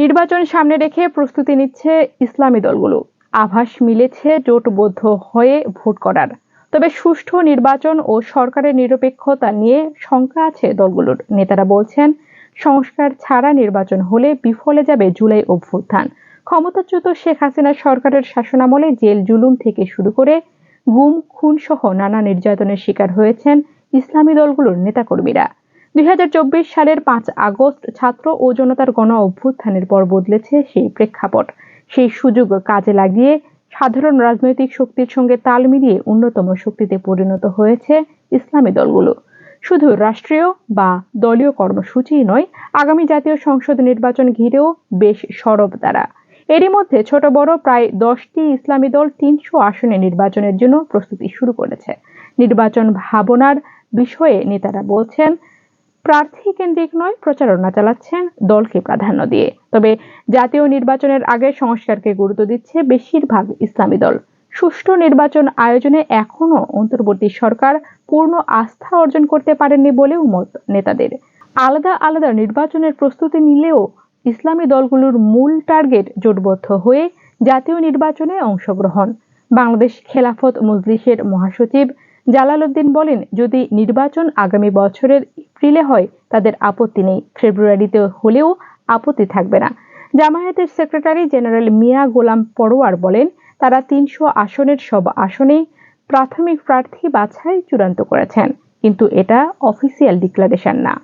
নির্বাচন সামনে রেখে প্রস্তুতি নিচ্ছে ইসলামী দলগুলো। আভাস মিলেছে জোটবদ্ধ হয়ে ভোট করার। তবে সুষ্ঠু নির্বাচন ও সরকারের নিরপেক্ষতা নিয়ে শঙ্কা আছে দলগুলোর। নেতারা বলছেন, সংস্কার ছাড়া নির্বাচন হলে বিফলে যাবে জুলাই অভ্যুত্থান। ক্ষমতাচ্যুত শেখ হাসিনা সরকারের শাসনামলে জেল জুলুম থেকে শুরু করে গুম, খুন সহ নানা নির্যাতনের শিকার হয়েছেন ইসলামী দলগুলোর নেতাকর্মীরা। দুই হাজার চব্বিশ সালের পাঁচ আগস্ট ছাত্র ও জনতার গণ অভ্যুত্থানের পর বদলেছে সেই প্রেক্ষাপট। সেই সুযোগ কাজে লাগিয়ে সাধারণ রাজনৈতিক শক্তির সঙ্গে তাল মিলিয়ে অন্যতম শক্তিতে পরিণত হয়েছে ইসলামী দলগুলো। শুধু রাষ্ট্রীয় বা দলীয় কর্মসূচি নয়, আগামী জাতীয় সংসদ নির্বাচন ঘিরেও বেশ সরব তারা। এরই মধ্যে ছোট বড় প্রায় দশটি ইসলামী দল তিনশো আসনে নির্বাচনের জন্য প্রস্তুতি শুরু করেছে। নির্বাচন ভাবনার বিষয়ে নেতারা বলছেন প্রার্থী কেন্দ্রিক নয়, প্রচারণা চালাচ্ছেন দলকে প্রাধান্য দিয়ে। তবে জাতীয় নির্বাচনের আগে সংস্কারকে গুরুত্ব দিচ্ছে বেশিরভাগ ইসলামী দল। সুষ্ঠু নির্বাচন আয়োজনে এখনও অন্তর্বর্তী সরকার পূর্ণ আস্থা অর্জন করতে পারেননি বলেও মত নেতাদের। আলাদা আলাদা নির্বাচনের প্রস্তুতি নিলেও ইসলামী দলগুলোর মূল টার্গেট জোটবদ্ধ হয়ে জাতীয় নির্বাচনে অংশগ্রহণ। বাংলাদেশ খেলাফত মজলিসের মহাসচিব জালাল উদ্দিন বলেন, যদি নির্বাচন আগামী বছরের এপ্রিলে হয়, তাদের আপত্তি নেই। ফেব্রুয়ারিতে হলেও আপত্তি থাকবে না। জামায়াতের সেক্রেটারি জেনারেল মিয়া গোলাম পরোয়ার বলেন, তারা তিনশো আসনের সব আসনে প্রাথমিক প্রার্থী বাছাই চূড়ান্ত করেছেন। কিন্তু এটা অফিসিয়াল ডিক্লারেশন না।